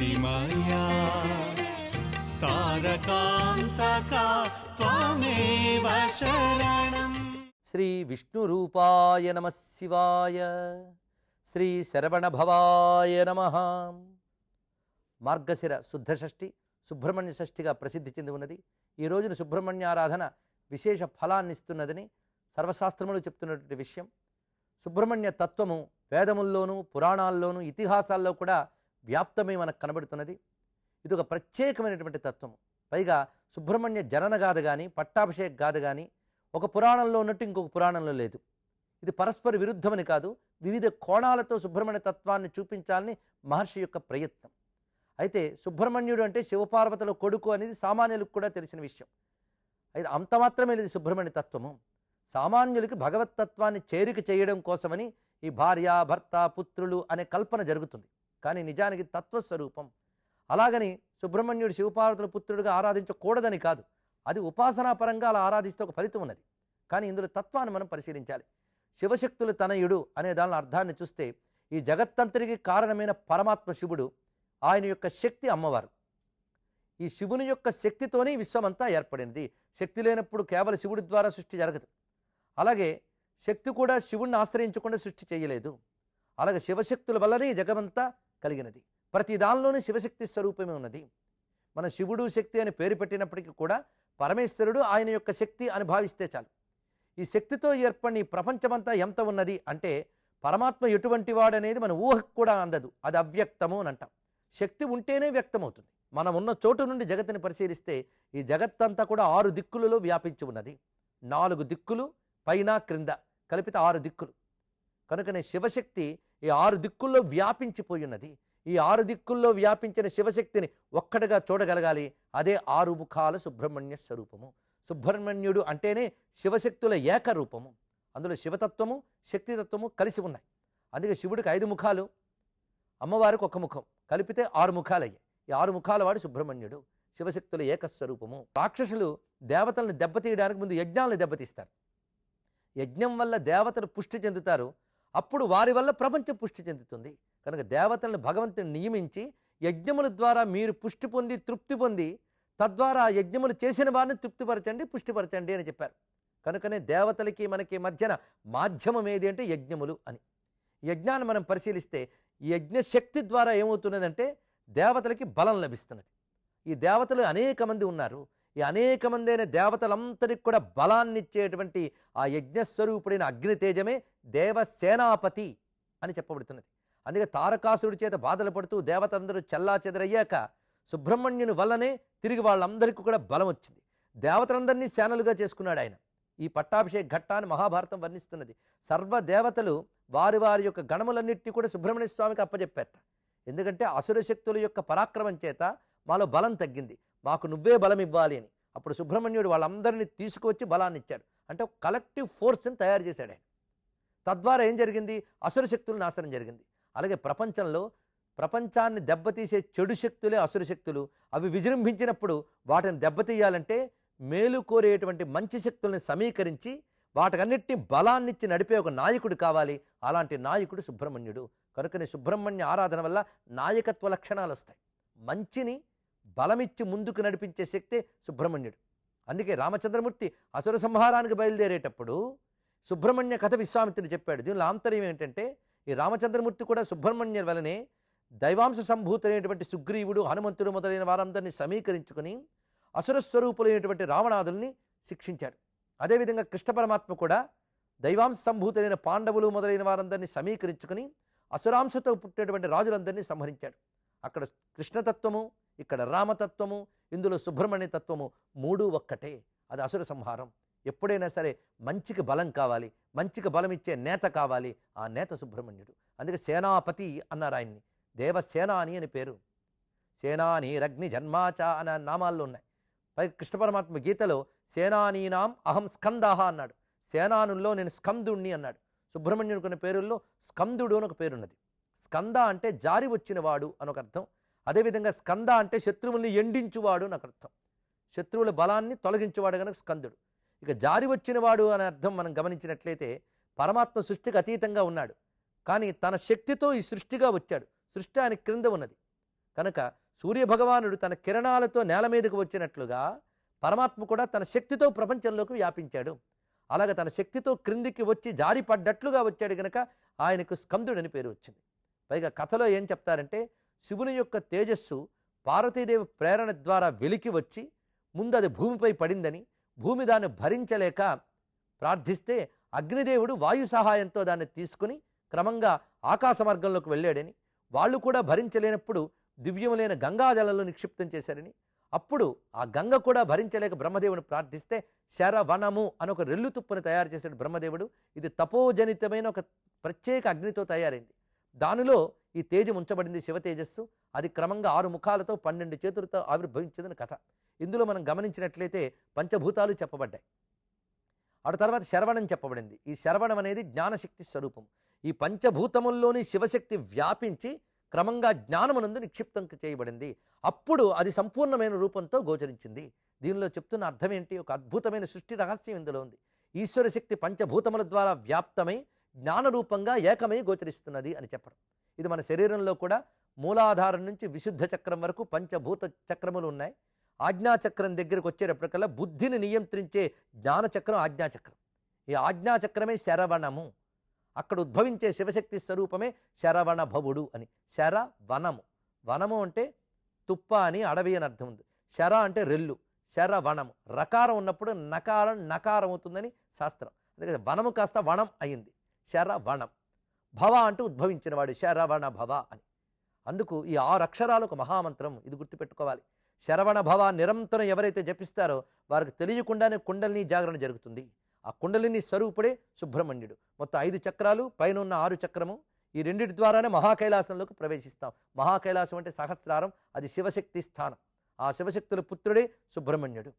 శివశక్తిమయా తారకాంతకా త్వమేవ శరణం శ్రీ విష్ణురూపాయ నమ శివాయ శ్రీ శరవణభవాయ నమ మార్గశిర శుద్ధ షష్ఠి సుబ్రహ్మణ్య షష్ఠిగా ప్రసిద్ధి చెంది ఉన్నది ఈ రోజున సుబ్రహ్మణ్య ఆరాధన విశేష ఫలాన్ని ఇస్తున్నదని సర్వశాస్త్రములు చెప్తున్నటువంటి విషయం సుబ్రహ్మణ్య తత్వము వేదముల్లోనూ పురాణాల్లోనూ ఇతిహాసాల్లో కూడా వ్యాప్తమై మనకు కనబడుతున్నది. ఇది ఒక ప్రత్యేకమైనటువంటి తత్వం పైగా సుబ్రహ్మణ్య జనన గాథ కానీ పట్టాభిషేక్ గాథ కానీ ఒక పురాణంలో ఉన్నట్టు ఇంకొక పురాణంలో లేదు. ఇది పరస్పర విరుద్ధమని కాదు వివిధ కోణాలతో సుబ్రహ్మణ్య తత్వాన్ని చూపించాలని మహర్షి యొక్క ప్రయత్నం. అయితే సుబ్రహ్మణ్యుడు అంటే శివపార్వతుల కొడుకు అనేది సామాన్యులకు కూడా తెలిసిన విషయం. అయితే అంత మాత్రమే లేదు సుబ్రహ్మణ్య తత్వము. సామాన్యులకి భగవత్ తత్వాన్ని చేరిక చేయడం కోసమని ఈ భార్య భర్త పుత్రులు అనే కల్పన జరుగుతుంది. కానీ నిజానికి తత్వస్వరూపం. అలాగని సుబ్రహ్మణ్యుడు శివపార్వతుల పుత్రుడిగా ఆరాధించకూడదని కాదు. అది ఉపాసనాపరంగా అలా ఆరాధిస్తే ఒక ఫలితం ఉన్నది. కానీ ఇందులో తత్వాన్ని మనం పరిశీలించాలి. శివశక్తులు తనయుడు అనే దాని అర్థాన్ని చూస్తే ఈ జగత్తంతరికి కారణమైన పరమాత్మ శివుడు ఆయన యొక్క శక్తి అమ్మవారు. ఈ శివుని యొక్క శక్తితోనే విశ్వమంతా ఏర్పడింది. శక్తి లేనప్పుడు కేవలం శివుడి ద్వారా సృష్టి జరగదు. అలాగే శక్తి కూడా శివుణ్ణి ఆశ్రయించకుండా సృష్టి చేయలేదు. అలాగే శివశక్తుల వల్లనే ఈ జగమంతా కలిగినది. ప్రతి దానిలోనూ శివశక్తి స్వరూపమే ఉన్నది. మన శివుడు శక్తి అని పేరు పెట్టినప్పటికీ కూడా పరమేశ్వరుడు ఆయన యొక్క శక్తి అని భావిస్తే చాలు. ఈ శక్తితో ఏర్పడిన ఈ ప్రపంచమంతా ఎంత ఉన్నది అంటే పరమాత్మ ఎటువంటి వాడనేది మన ఊహకు కూడా అందదు. అది అవ్యక్తము అని అంటాం. శక్తి ఉంటేనే వ్యక్తమవుతుంది. మనం ఉన్న చోటు నుండి జగత్తుని పరిశీలిస్తే ఈ జగత్తంతా కూడా ఆరు దిక్కులలో వ్యాపించి ఉన్నది. నాలుగు దిక్కులు పైన క్రింద కలిపితే ఆరు దిక్కులు. కనుకనే శివశక్తి ఈ ఆరు దిక్కుల్లో వ్యాపించిపోయి ఉన్నది ఈ ఆరు దిక్కుల్లో వ్యాపించిన శివశక్తిని ఒక్కటిగా చూడగలగాలి. అదే ఆరు ముఖాల సుబ్రహ్మణ్య స్వరూపము. సుబ్రహ్మణ్యుడు అంటేనే శివశక్తుల ఏకరూపము. అందులో శివతత్వము శక్తితత్వము కలిసి ఉన్నాయి. అందుకే శివుడికి ఐదు ముఖాలు అమ్మవారికి ఒక ముఖం. కలిపితే ఆరు ముఖాలయ్యాయి. ఈ ఆరు ముఖాల వాడు సుబ్రహ్మణ్యుడు. శివశక్తుల ఏకస్వరూపము. రాక్షసులు దేవతలను దెబ్బతీయడానికి ముందు యజ్ఞాలను దెబ్బతీస్తారు. యజ్ఞం వల్ల దేవతలు పుష్టి చెందుతారు. అప్పుడు వారి వల్ల ప్రపంచం పుష్టి చెందుతుంది. కనుక దేవతలను భగవంతుని నియమించి యజ్ఞముల ద్వారా మీరు పుష్టి పొంది తృప్తి పొంది తద్వారా ఆ యజ్ఞములు చేసిన వారిని తృప్తిపరచండి పుష్టిపరచండి అని చెప్పారు. కనుకనే దేవతలకి మనకి మధ్యన మాధ్యమం ఏది అంటే యజ్ఞములు అని. యజ్ఞాన్ని మనం పరిశీలిస్తే ఈ యజ్ఞశక్తి ద్వారా ఏమవుతున్నదంటే దేవతలకి బలం లభిస్తున్నది. ఈ దేవతలు అనేక మంది ఉన్నారు. ఈ అనేక మందైన అయిన కూడా బలాన్ని ఇచ్చేటువంటి ఆ యజ్ఞస్వరూపుడైన అగ్నితేజమే దేవసేనాపతి అని చెప్పబడుతున్నది. అందుకే తారకాసురుడి చేత బాధలు పడుతూ దేవతలందరూ చల్లా చెదరయ్యాక సుబ్రహ్మణ్యుని వల్లనే తిరిగి వాళ్ళందరికీ కూడా బలం వచ్చింది. దేవతలందరినీ సేనలుగా చేసుకున్నాడు ఆయన. ఈ పట్టాభిషేక ఘట్టాన్ని మహాభారతం వర్ణిస్తున్నది. సర్వ దేవతలు వారి వారి యొక్క గణములన్నింటినీ కూడా సుబ్రహ్మణ్య స్వామికి అప్పచెప్పారట ఎందుకంటే అసుర శక్తుల యొక్క పరాక్రమం చేత మాలో బలం తగ్గింది. మాకు నువ్వే బలం ఇవ్వాలి అని. అప్పుడు సుబ్రహ్మణ్యుడు వాళ్ళందరినీ తీసుకువచ్చి బలాన్ని ఇచ్చాడు అంటే కలెక్టివ్ ఫోర్స్ని తయారు చేశాడు ఆయన. తద్వారా ఏం జరిగింది? అసుర శక్తులు నాశనం జరిగింది. అలాగే ప్రపంచంలో ప్రపంచాన్ని దెబ్బతీసే చెడు శక్తులే అసుర శక్తులు. అవి విజృంభించినప్పుడు వాటిని దెబ్బతీయాలంటే మేలు కోరేటువంటి మంచి శక్తుల్ని సమీకరించి వాటికన్నిటిని బలాన్నిచ్చి నడిపే ఒక నాయకుడు కావాలి. అలాంటి నాయకుడు సుబ్రహ్మణ్యుడు. కనుకనే సుబ్రహ్మణ్య ఆరాధన వల్ల నాయకత్వ లక్షణాలు వస్తాయి మంచిని బలమిచ్చి ముందుకు నడిపించే శక్తే సుబ్రహ్మణ్యుడు. అందుకే రామచంద్రమూర్తి అసుర సంహారానికి బయలుదేరేటప్పుడు సుబ్రహ్మణ్య కథ విశ్వామిత్రుడు చెప్పాడు. దీనిలో ఆంతర్యం ఏంటంటే ఈ రామచంద్రమూర్తి కూడా సుబ్రహ్మణ్య వలనే దైవాంశ సంభూతులైనటువంటి సుగ్రీవుడు హనుమంతుడు మొదలైన వారందరినీ సమీకరించుకుని అసుర స్వరూపులైనటువంటి రావణాదుల్ని శిక్షించాడు. అదేవిధంగా కృష్ణ పరమాత్మ కూడా దైవాంశ సంభూతులైన పాండవులు మొదలైన వారందరినీ సమీకరించుకుని అసురాంశతో పుట్టినటువంటి రాజులందరినీ సంహరించాడు. అక్కడ కృష్ణతత్వము ఇక్కడ రామతత్వము ఇందులో సుబ్రహ్మణ్య తత్వము మూడు ఒక్కటే. అది అసుర సంహారం. ఎప్పుడైనా సరే మంచికి బలం కావాలి మంచికి బలం ఇచ్చే నేత కావాలి ఆ నేత సుబ్రహ్మణ్యుడు. అందుకే సేనాపతి అన్నారు ఆయన్ని. దేవసేనాని అని పేరు. సేనాని రగ్ని జన్మాచ అనే నామాల్లో ఉన్నాయి. పై కృష్ణ పరమాత్మ గీతలో సేనానీనాం అహం స్కందాహ అన్నాడు. సేనానుల్లో నేను స్కందుణ్ణి అన్నాడు. సుబ్రహ్మణ్యుడు కొన్ని పేరుల్లో స్కందుడు అని ఒక పేరున్నది. స్కంద అంటే జారి వచ్చినవాడు అని ఒక అర్థం. అదేవిధంగా స్కంద అంటే శత్రువుల్ని ఎండించువాడు అని అర్థం. శత్రువుల బలాన్ని తొలగించువాడు కనుక స్కందుడు. ఇక జారి వచ్చినవాడు అనే అర్థం మనం గమనించినట్లయితే పరమాత్మ సృష్టికి అతీతంగా ఉన్నాడు. కానీ తన శక్తితో ఈ సృష్టిగా వచ్చాడు. సృష్టి ఆయన క్రింద ఉన్నది. కనుక సూర్యభగవానుడు తన కిరణాలతో నేల మీదకు వచ్చినట్లుగా పరమాత్మ కూడా తన శక్తితో ప్రపంచంలోకి వ్యాపించాడు. అలాగే తన శక్తితో క్రిందికి వచ్చి జారి పడ్డట్లుగా వచ్చాడు గనక ఆయనకు స్కందుడని పేరు వచ్చింది. పైగా కథలో ఏం చెప్తారంటే శివుని యొక్క తేజస్సు పార్వతీదేవి ప్రేరణ ద్వారా వెలికి వచ్చి ముందు అది భూమిపై పడిందని భూమి దాన్ని భరించలేక ప్రార్థిస్తే అగ్నిదేవుడు వాయు సహాయంతో దాన్ని తీసుకుని క్రమంగా ఆకాశ మార్గంలోకి వెళ్ళాడని వాళ్ళు కూడా భరించలేనప్పుడు దివ్యములైన గంగాజలంలో నిక్షిప్తం చేశారని అప్పుడు ఆ గంగ కూడా భరించలేక బ్రహ్మదేవుని ప్రార్థిస్తే శరవనము అని ఒక రెల్లు తుప్పుని తయారు చేశాడు బ్రహ్మదేవుడు. ఇది తపోజనితమైన ఒక ప్రత్యేక అగ్నితో తయారైంది. దానిలో ఈ తేజం ఉంచబడింది శివ తేజస్సు. అది క్రమంగా ఆరు ముఖాలతో పన్నెండు చేతులతో ఆవిర్భవించిందని కథ. ఇందులో మనం గమనించినట్లయితే పంచభూతాలు చెప్పబడ్డాయి. అటు తర్వాత శరవణం చెప్పబడింది. ఈ శరవణం అనేది జ్ఞానశక్తి స్వరూపం. ఈ పంచభూతముల్లోని శివశక్తి వ్యాపించి క్రమంగా జ్ఞానమునందు నిక్షిప్తం చేయబడింది. అప్పుడు అది సంపూర్ణమైన రూపంతో గోచరించింది. దీనిలో చెప్తున్న అర్థం ఏంటి? ఒక అద్భుతమైన సృష్టి రహస్యం ఇందులో ఉంది. ఈశ్వర శక్తి పంచభూతముల ద్వారా వ్యాప్తమై జ్ఞానరూపంగా ఏకమై గోచరిస్తున్నది అని చెప్పడం. ఇది మన శరీరంలో కూడా మూలాధారం నుంచి విశుద్ధ చక్రం వరకు పంచభూత చక్రములు ఉన్నాయి. ఆజ్ఞాచక్రం దగ్గరికి వచ్చేటప్పటికల్లా బుద్ధిని నియంత్రించే జ్ఞానచక్రం ఆజ్ఞాచక్రం ఈ ఆజ్ఞాచక్రమే శరవణము. అక్కడ ఉద్భవించే శివశక్తి స్వరూపమే శరవణ భవుడు అని. శర వనము. వనము అంటే తుప్ప అని అడవి అని అర్థం ఉంది. శర అంటే రెల్లు. శర వనము రకారం ఉన్నప్పుడు నకారం నకారం అవుతుందని శాస్త్రం. అందుకే వనము కాస్త వనం అయింది. శర వనం భవ అంటూ ఉద్భవించినవాడు శరవణ భవ అని. అందుకు ఈ ఆరు అక్షరాలు ఒక మహామంత్రం ఇది గుర్తుపెట్టుకోవాలి. శరవణ భవ నిరంతరం ఎవరైతే జపిస్తారో వారికి తెలియకుండానే కుండలిని జాగరణ జరుగుతుంది. ఆ కుండలిని స్వరూపుడే సుబ్రహ్మణ్యుడు. మొత్తం ఐదు చక్రాలు పైన ఉన్న ఆరు చక్రము ఈ రెండింటి ద్వారానే మహాకైలాసంలోకి ప్రవేశిస్తాం. మహాకైలాసం అంటే సహస్రారం అది శివశక్తి స్థానం. ఆ శివశక్తుల పుత్రుడే సుబ్రహ్మణ్యుడు.